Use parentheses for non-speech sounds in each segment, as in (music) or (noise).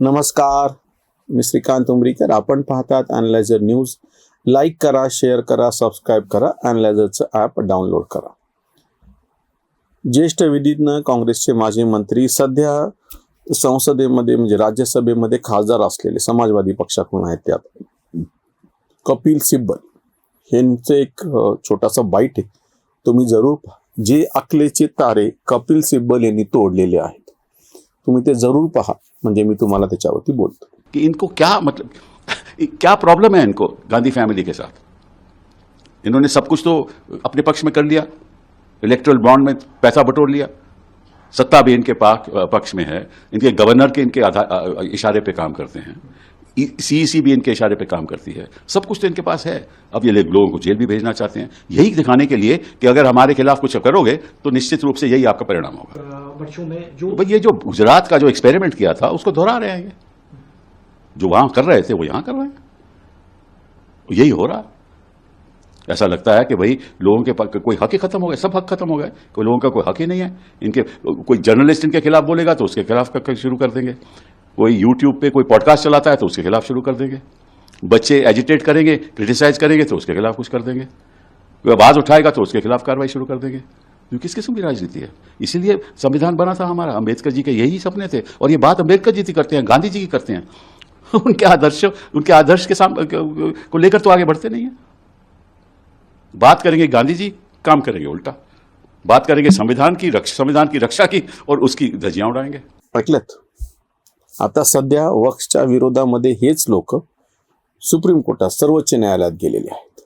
नमस्कार. मी श्रीकांत उमरीकर. आपण पाहतात अनलायझर न्यूज लाईक करा शेअर करा सबस्क्राईब करा. अनलायझरचं ॲप डाउनलोड करा. ज्येष्ठ विधीज्ञ काँग्रेसचे माजी मंत्री सध्या संसदेमध्ये म्हणजे राज्यसभेमध्ये खासदार असलेले समाजवादी पक्षाकडून आहेत त्यात. कपिल सिब्बल. यांचं एक छोटासा बाईट आहे. तुम्ही जरूर पहा. जे अकलेचे तारे कपिल सिब्बल यांनी तोडलेले आहेत. तुम्ही ते जरूर पहा. म्हणजे मी तुम्हाला त्याच्यावरती बोलतो. कि इनको क्या मतलब क्या प्रॉब्लम है इनको गांधी फैमिली के साथ? इन्होंने सब कुछ तो अपने पक्ष में कर लिया इलेक्ट्रल बॉन्ड में पैसा बटोर लिया। सत्ता भी इनके पाक- पक्ष में है। इनके गवर्नर के इनके इशारे पे काम करते हैं। सीईसी भी इनके इशारे पे काम करती है। सब कुछ तो इनके पास है। अब ये लोगों को जेल भी भेजना चाहते हैं। यही दिखाने के लिए कि अगर हमारे खिलाफ कुछ करोगे तो निश्चित रूप से यही आपका परिणाम होगा। वर्षों में जो भाई ये जो गुजरात का जो एक्सपेरिमेंट किया था, उसको दोहरा रहे हैं ये। जो वहाँ कर रहे थे, वो यहाँ कर रहे हैं। यही हो रहा। ऐसा लगता है कि भाई लोगों के पास कोई हक ही खत्म हो गए सब हक खत्म हो गए कोई लोगों का कोई हक ही नहीं है। इनके, कोई जर्नलिस्ट इनके खिलाफ बोलेगा तो उसके खिलाफ शुरू कर देंगे। कोई यूट्यूब पे कोई पॉडकास्ट चलाता है तो उसके खिलाफ शुरू कर देंगे। बच्चे एजिटेट करेंगे क्रिटिसाइज करेंगे तो उसके खिलाफ कुछ कर देंगे। कोई आवाज़ उठाएगा तो उसके खिलाफ कार्रवाई शुरू कर देंगे। ये किस किस्म की राजनीति है। इसीलिए संविधान बना था हमारा। अंबेडकर जी के यही सपने थे। और ये बात अंबेडकर जी की करते हैं, गांधी जी की करते हैं। (laughs) उनके आदर्श उनके आदर्श के साम, को लेकर तो आगे बढ़ते नहीं है। बात करेंगे गांधी जी, काम करेंगे उल्टा। बात करेंगे संविधान की रक्षा, संविधान की रक्षा की और उसकी धजियाँ उड़ाएँगे। ऐकलत आता सध्या वक्सच्या विरोधामध्ये हेच लोक सुप्रीम कोर्टात सर्वोच्च न्यायालयात गेलेले आहेत.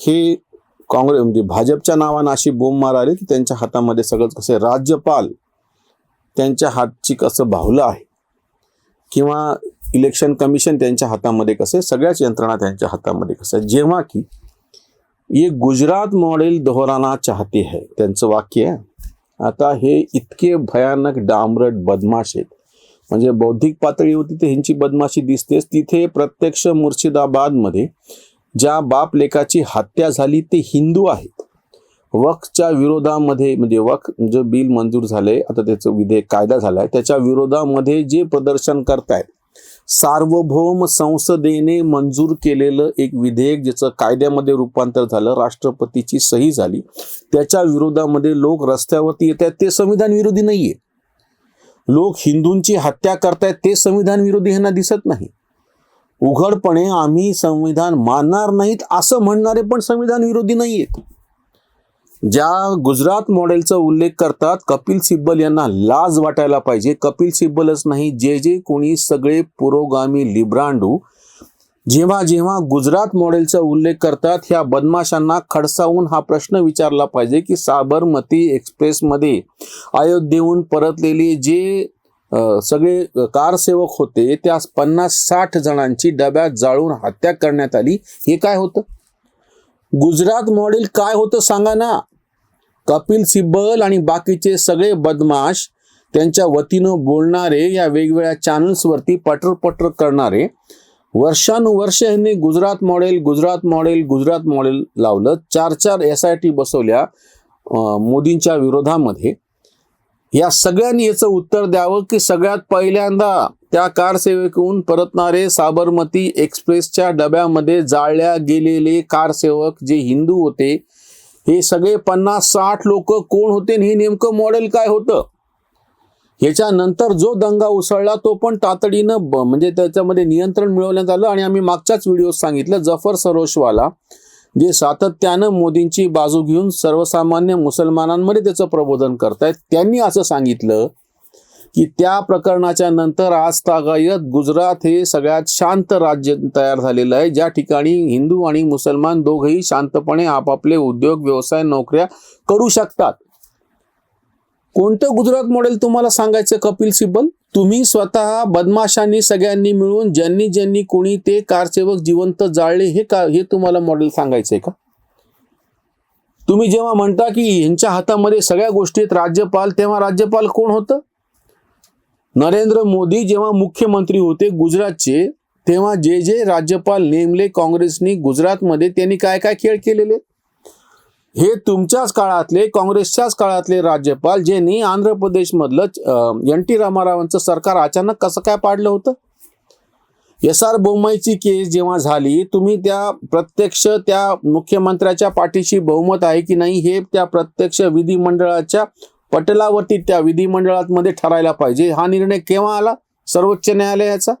हे काँग्रेस म्हणजे भाजपच्या नावानं अशी बोंब माराली की त्यांच्या हातामध्ये सगळं कसं राज्यपाल त्यांच्या हातची कसं भावलं आहे. किंवा इलेक्शन कमिशन त्यांच्या हातामध्ये कसं आहे, सगळ्याच यंत्रणा त्यांच्या हातामध्ये कसं आहे. जेव्हा की ये गुजरात मॉडेल दोहराना चाहते है त्यांचं वाक्य आहे. आता हे इतके भयानक डांबरट बदमाश आहेत. म्हणजे बौद्धिक पातळीवरती ते ह्यांची बदमाशी दिसतेच. तिथे प्रत्यक्ष मुर्शिदाबादमध्ये ज्या बाप लेखाची हत्या झाली ते हिंदू आहेत. वक्फच्या विरोधामध्ये म्हणजे वक जे बिल मंजूर झालंय आता त्याचं विधेयक कायदा झालाय त्याच्या विरोधामध्ये जे प्रदर्शन करतायत सार्वभौम संसदेने मंजूर केलेलं एक विधेयक ज्याचं कायद्यामध्ये रूपांतर झालं राष्ट्रपतीची सही झाली त्याच्या विरोधामध्ये लोक रस्त्यावरती येत आहेत ते संविधान विरोधी नाहीये. लोक हिंदूंची हत्या करतायत ते संविधान विरोधी ह्यांना दिसत नाही. उघडपणे आम्ही संविधान मानणार नाहीत असं म्हणणारे पण संविधान विरोधी नाहीयेत. ज्या गुजरात मॉडेलचा उल्लेख करतात कपिल सिब्बल यांना लाज वाटायला पाहिजे. कपिल सिब्बलच नाही जे जे कोणी सगळे पुरोगामी लिब्रांडू जेव्हा जेव्हा गुजरात मॉडेलचा उल्लेख करतात ह्या बदमाशांना खडसावून हा प्रश्न विचारला पाहिजे की साबरमती एक्सप्रेसमध्ये अयोध्येहून परतलेले जे सगळे कारसेवक होते त्या पन्नास साठ जणांची डब्यात जाळून हत्या करण्यात आली. हे काय होतं? गुजरात मॉडेल काय होतं सांगा ना. कपिल सिब्बल आणि बाकीचे सगळे बदमाश त्यांच्या वतीनं बोलणारे या वेगवेगळ्या चॅनल्सवरती पटर पटर करणारे. वर्षानुवर्ष यांनी Gujarat model Gujarat model Gujarat model लावलं. चार चार एस आय टी बसवल्या मोदींच्या विरोधामध्ये. या सगळ्यांनी याचं उत्तर द्यावं की सगळ्यात पहिल्यांदा त्या कारसेवकहून परतणारे साबरमती एक्सप्रेसच्या डब्यामध्ये जाळल्या गेलेले कारसेवक जे हिंदू होते हे सगळे पन्नास साठ लोक कोण होते हे नेमकं मॉडेल काय होतं? ह्याच्यानंतर जो दंगा उसळला तो पण तातडीनं म्हणजे त्याच्यामध्ये नियंत्रण मिळवण्यात आलं आणि आम्ही मागच्याच व्हिडिओ सांगितलं जफर सरोशवाला. जे सातत्यानं मोदींची बाजू घेऊन सर्वसामान्य मुसलमानांमध्ये त्याचं प्रबोधन करतायत त्यांनी असं सांगितलं की त्या प्रकरणाच्या नंतर आज तागायत गुजरात हे सगळ्यात शांत राज्य तयार झालेलं आहे. ज्या ठिकाणी हिंदू आणि मुसलमान दोघंही शांतपणे आपापले उद्योग व्यवसाय नोकऱ्या करू शकतात. कोणतं गुजरात मॉडेल तुम्हाला सांगायचं कपिल सिब्बल? तुम्ही स्वतः बदमाशांनी सगळ्यांनी मिळून ज्यांनी ज्यांनी कोणी ते कारसेवक जिवंत जाळले हे का हे तुम्हाला मॉडेल सांगायचंय का? तुम्ही जेव्हा म्हणता की ह्यांच्या हातामध्ये सगळ्या गोष्टी आहेत राज्यपाल तेव्हा राज्यपाल कोण होतं? नरेंद्र मोदी जेव्हा मुख्यमंत्री होते गुजरातचे तेव्हा जे जे राज्यपाल नेमले काँग्रेसनी गुजरातमध्ये त्यांनी काय काय खेळ केलेले? हे तुमच्याच काळातले काँग्रेसच्याच काळातले राज्यपाल ज्यांनी आंध्र प्रदेशमधलं एन टी रामारावांचं सरकार अचानक कसं काय पाडलं होतं? एस आर बोम्माईची केस जेव्हा झाली तुम्ही त्या प्रत्यक्ष त्या मुख्यमंत्र्याच्या पाठीशी बहुमत आहे की नाही हे त्या प्रत्यक्ष विधिमंडळाच्या पटलावरती त्या विधिमंडळात मध्ये ठरायला पाहिजे. हा निर्णय केव्हा आला? सर्वोच्च न्यायालयाचा?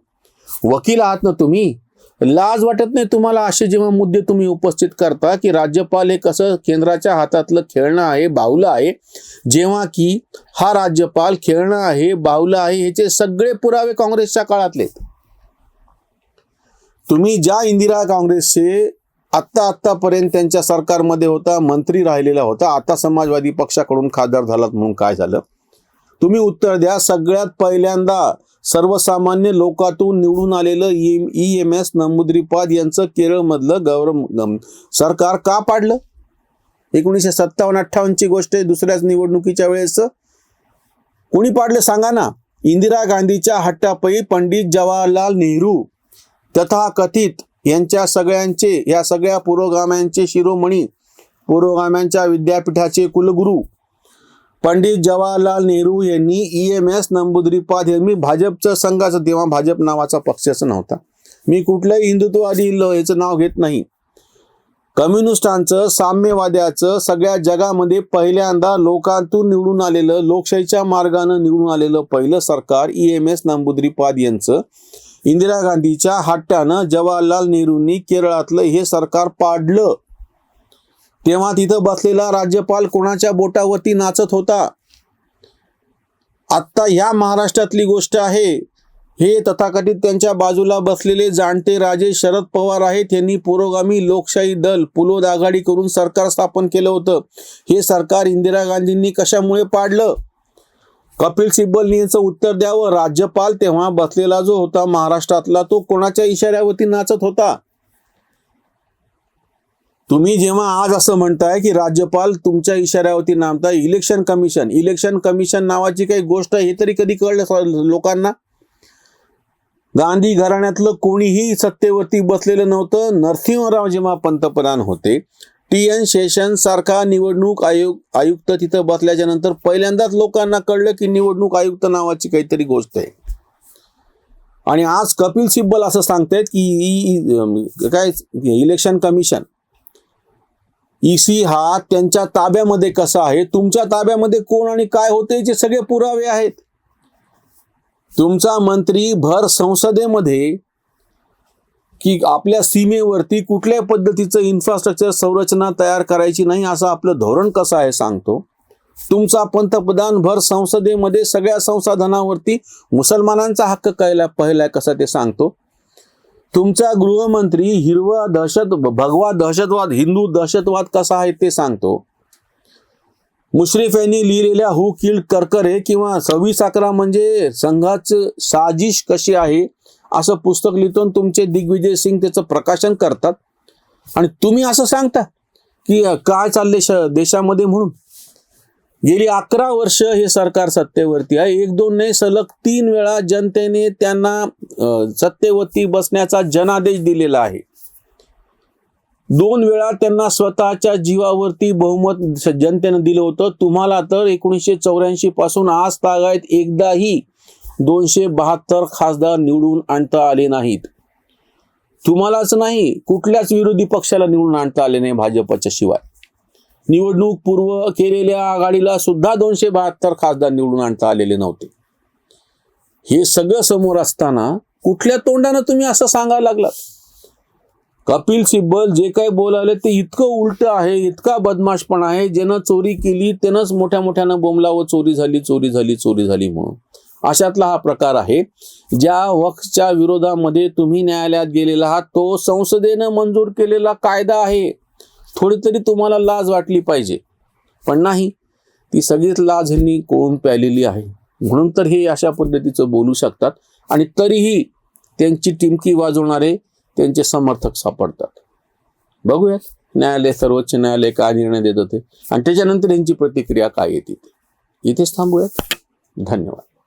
वकील आहात ना तुम्ही. लाज वाटत नाही तुम्हाला असे जेव्हा मुद्दे तुम्ही उपस्थित करता की राज्यपाल हे कसं केंद्राच्या हातातलं खेळणं आहे बाहुलं आहे जेव्हा की हा राज्यपाल खेळणं आहे बाहुलं आहे ह्याचे सगळे पुरावे काँग्रेसच्या काळातले आहेत. तुम्ही ज्या इंदिरा काँग्रेसचे आत्ता आत्तापर्यंत त्यांच्या सरकारमध्ये होता मंत्री राहिलेला होता आता समाजवादी पक्षाकडून खासदार झालात म्हणून काय झालं तुम्ही उत्तर द्या सगळ्यात पहिल्यांदा सर्वसामान्य लोकातून निवडून आलेलं ई एम एस नमुद्रीपाद यांचं केरळमधलं गौरव सरकार का पाडलं? एकोणीसशे सत्तावन्न अठ्ठावन्नची गोष्ट आहे दुसऱ्याच निवडणुकीच्या वेळेस कोणी पाडलं सांगा ना? इंदिरा गांधीच्या हट्टापायी पंडित जवाहरलाल नेहरू. तथाकथित यांच्या सगळ्यांचे या सगळ्या पुरोगाम्यांचे शिरोमणी पुरोगाम्यांच्या विद्यापीठाचे कुलगुरू. पंडित जवाहरलाल नेहरू यांनी ई एम एस नंबुद्रीपाद हे मी भाजपचं संघाचं तेव्हा भाजप नावाचा पक्षाचा नव्हता. मी कुठल्याही हिंदुत्ववादी ल- याचं नाव घेत नाही. कम्युनिस्टांचं साम्यवाद्याचं सगळ्या जगामध्ये पहिल्यांदा लोकांतून निवडून आलेलं लोकशाहीच्या मार्गानं निवडून आलेलं पहिलं सरकार ई एम एस नंबुद्रीपाद यांचं. इंदिरा गांधीच्या हट्ट्यानं जवाहरलाल नेहरूंनी केरळातलं हे सरकार पाडलं. तेव्हा तिथं बसलेला राज्यपाल कोणाच्या बोटावरती नाचत होता? आत्ता ह्या महाराष्ट्रातली गोष्ट आहे. हे तथाकथित त्यांच्या बाजूला बसलेले जाणते राजे शरद पवार आहेत. यांनी पुरोगामी लोकशाही दल पुलोद आघाडी करून सरकार स्थापन केलं होतं. हे सरकार इंदिरा गांधींनी कशामुळे पाडलं? कपिल सिब्बल यांचं उत्तर द्यावं? राज्यपाल तेव्हा बसलेला जो होता महाराष्ट्रातला तो कोणाच्या इशाऱ्यावरती नाचत होता? तुम्ही जेव्हा आज असं म्हणताय की राज्यपाल तुमच्या इशाऱ्यावरती नामताय इलेक्शन कमिशन इलेक्शन कमिशन नावाची काही गोष्ट हे तरी कधी कळलं लोकांना? गांधी घराण्यातलं कोणीही सत्तेवरती बसलेलं नव्हतं. नरसिंहराव जेव्हा पंतप्रधान होते टी एन शेषन सारखा निवडणूक आयोग आयुक्त तिथं बसल्याच्या नंतर पहिल्यांदाच लोकांना कळलं की निवडणूक आयुक्त नावाची काहीतरी गोष्ट आहे. आणि आज कपिल सिब्बल असं सांगतायत की काय इलेक्शन कमिशन ईसी हा त्यांच्या ताब्यामध्ये कसा आहे? तुमच्या ताब्यामध्ये कोण आणि काय होते? याचे सगळे पुरावे आहेत. तुमचा मंत्री भर संसदेमध्ये की आपल्या सीमेवरती कुठल्या पद्धतीचं इन्फ्रास्ट्रक्चर संरचना तयार करायची नाही असं आपलं धोरण कसं आहे सांगतो. तुमचा पंतप्रधान भर संसदेमध्ये सगळ्या संसाधनावरती मुसलमानांचा हक्क कळला पहिला कसा ते सांगतो. तुमचा गृहमंत्री हिरवा दहशत भगवा दहशतवाद हिंदू दहशतवाद कसा आहे ते सांगतो. मुश्रीफ यांनी लिहिलेल्या हु किल्ड करकरे किंवा सव्वीस अकरा म्हणजे संघाचं साजिश कशी आहे असं पुस्तक लिहितो तुमचे दिग्विजय सिंग त्याचं प्रकाशन करतात. आणि तुम्ही असं सांगता की काय चालले श देशामध्ये म्हणून? गेली अकरा वर्ष हे सरकार सत्तेवरती आहे. एक दोन नाही सलग तीन वेळा जनतेने त्यांना सत्तेवरती बसण्याचा जनादेश दिलेला आहे. दोन वेळा त्यांना स्वतःच्या जीवावरती बहुमत जनतेनं दिलं होतं. तुम्हाला तर एकोणीसशे चौऱ्याऐंशी पासून आज तागायत एकदाही दोनशे बहात्तर खासदार निवडून आणता आले नाहीत. तुम्हालाच नाही कुठल्याच विरोधी पक्षाला निवडून आणता आले नाही भाजपच्या शिवाय. निवडणूक पूर्व केलेल्या आघाडीला सुद्धा दोनशे बहात्तर खासदार निवडून आणता आलेले नव्हते. हे सगळं समोर असताना कुठल्या तोंडानं तुम्ही असं सांगायला लागलात? कपिल सिब्बल जे काही बोलाले ते इतकं उलट आहे इतका बदमाशपण आहे ज्यानं चोरी केली त्यानंच मोठ्या मोठ्यानं बोंबलावं चोरी झाली चोरी झाली चोरी झाली म्हणून. अशातला हा प्रकार आहे. ज्या वक्सच्या विरोधामध्ये तुम्ही न्यायालयात गेलेला आहात तो संसदेनं मंजूर केलेला कायदा आहे. थोडी तरी तुम्हाला लाज वाटली पाहिजे. पण नाही ती सगळीच लाज ह्यांनी कोळून प्यालेली आहे. म्हणून तर हे अशा पद्धतीचं बोलू शकतात आणि तरीही त्यांची टिमकी वाजवणारे त्यांचे समर्थक सापडतात. बघूयात न्यायालय सर्वोच्च न्यायालय काय निर्णय देत होते आणि त्याच्यानंतर यांची प्रतिक्रिया काय येते. इथेच थांबूयात. धन्यवाद.